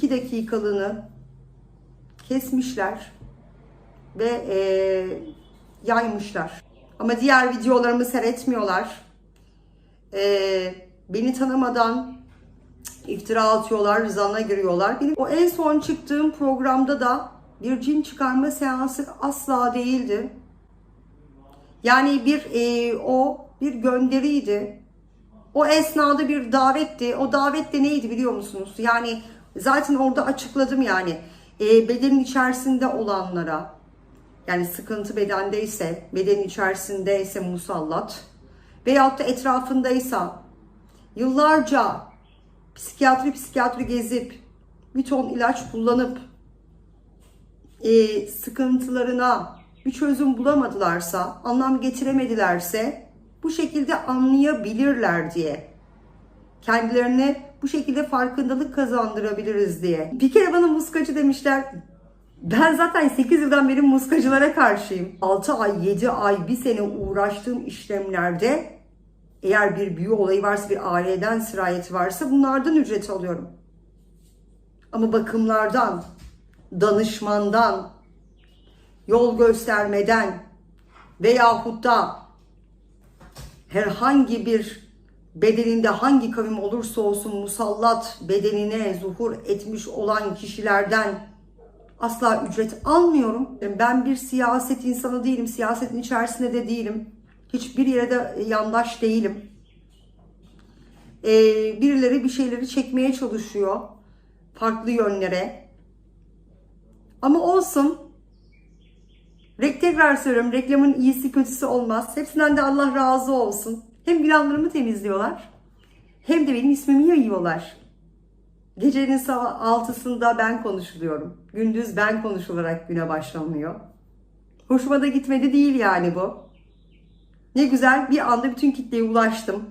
2 dakikalığını kesmişler ve eee, yaymışlar. Ama diğer videolarımı seyretmiyorlar. Eee, beni tanımadan iftira atıyorlar, rızana giriyorlar. Benim o en son çıktığım programda da bir cin çıkarma seansı asla değildi. Yani bir e, o bir gönderiydi. O esnada bir davetti. O davet de neydi biliyor musunuz? Yani zaten orada açıkladım yani. E, bedenin içerisinde olanlara yani sıkıntı bedendeyse, bedenin içerisindeyse musallat veyahut da etrafındaysa yıllarca psikiyatri psikiyatri gezip bir ton ilaç kullanıp e, sıkıntılarına bir çözüm bulamadılarsa, anlam getiremedilerse bu şekilde anlayabilirler diye. Kendilerine bu şekilde farkındalık kazandırabiliriz diye. Bir kere bana muskacı demişler. Ben zaten 8 yıldan beri muskacılara karşıyım. 6 ay, 7 ay, 1 sene uğraştığım işlemlerde eğer bir büyü olayı varsa, bir aileden sirayeti varsa bunlardan ücret alıyorum. Ama bakımlardan, danışmandan, yol göstermeden veyahut da herhangi bir bedeninde hangi kavim olursa olsun musallat bedenine zuhur etmiş olan kişilerden asla ücret almıyorum. Ben bir siyaset insanı değilim, siyasetin içerisinde de değilim. Hiçbir yere de yandaş değilim. Ee, birileri bir şeyleri çekmeye çalışıyor farklı yönlere. Ama olsun. Tekrar söylüyorum reklamın iyisi kötüsü olmaz. Hepsinden de Allah razı olsun. Hem günahlarımı temizliyorlar hem de benim ismimi yayıyorlar. Gecenin sabah altısında ben konuşuluyorum. Gündüz ben konuşularak güne başlanıyor. Hoşuma da gitmedi değil yani bu. Ne güzel bir anda bütün kitleye ulaştım.